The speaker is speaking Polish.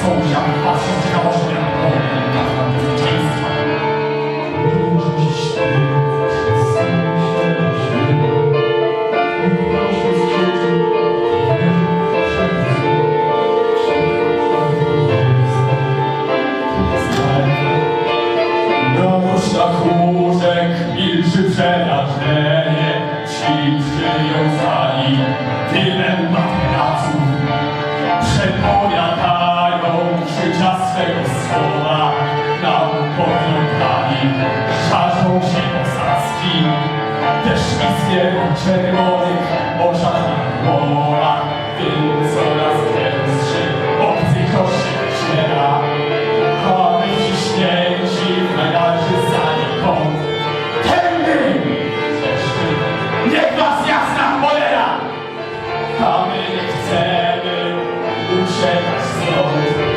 Sąsiad patrzą Na chmurzek milczy przerażenie Ci przywiązani tylem materaców Przepowiadają życia swego słowa Nam poglądami żarzą się posadzki Też misję czerwonych oczach na głowę Саме як в тебе душе без